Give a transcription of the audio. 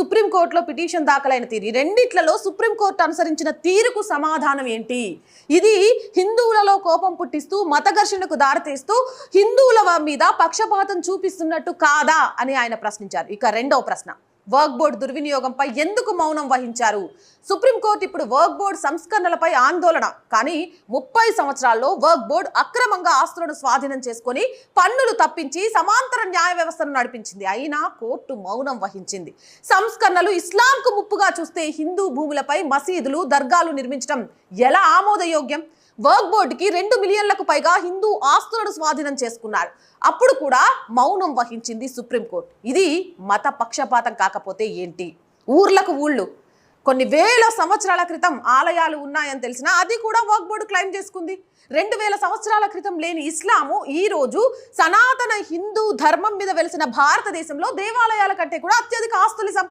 సుప్రీంకోర్టులో పిటిషన్ దాఖలైన తీరు. ఈ రెండిట్లలో సుప్రీంకోర్టు అనుసరించిన తీరుకు సమాధానం ఏంటి? ఇది హిందువులలో కోపం పుట్టిస్తూ మత ఘర్షణకు దారితీస్తూ హిందువుల మీద పక్షపాతం చూపిస్తున్నట్టు కాదా అని ఆయన ప్రశ్నించారు. ఇక రెండవ ప్రశ్న. వర్క్ బోర్డు దుర్వినియోగంపై ఎందుకు మౌనం వహించారు? సుప్రీంకోర్టు ఇప్పుడు వర్క్ బోర్డు సంస్కరణలపై ఆందోళన. కానీ ముప్పై సంవత్సరాల్లో వర్క్ బోర్డు అక్రమంగా ఆస్తులను స్వాధీనం చేసుకొని పన్నులు తప్పించి సమాంతర న్యాయ వ్యవస్థను నడిపించింది. అయినా కోర్టు మౌనం వహించింది. సంస్కరణలు ఇస్లాంకు ముప్పుగా చూస్తే హిందూ భూములపై మసీదులు దర్గాలు నిర్మించడం ఎలా ఆమోదయోగ్యం? వర్క్ బోర్డుకి రెండు మిలియన్లకు పైగా హిందూ ఆస్తులను స్వాధీనం చేసుకున్నారు. అప్పుడు కూడా మౌనం వహించింది సుప్రీంకోర్టు ఇది మత పక్షపాతం కాకపోతే ఏంటి? ఊర్లకు ఊళ్ళు. కొన్ని వేల సంవత్సరాల క్రితం ఆలయాలు ఉన్నాయని తెలిసినా అది కూడా వర్క్ బోర్డు క్లెయిమ్ చేసుకుంది. రెండు వేల సంవత్సరాల క్రితం లేని ఇస్లాము ఈ రోజు సనాతన హిందూ ధర్మం మీద వెలిసిన భారతదేశంలో దేవాలయాల కంటే కూడా అత్యధిక ఆస్తులు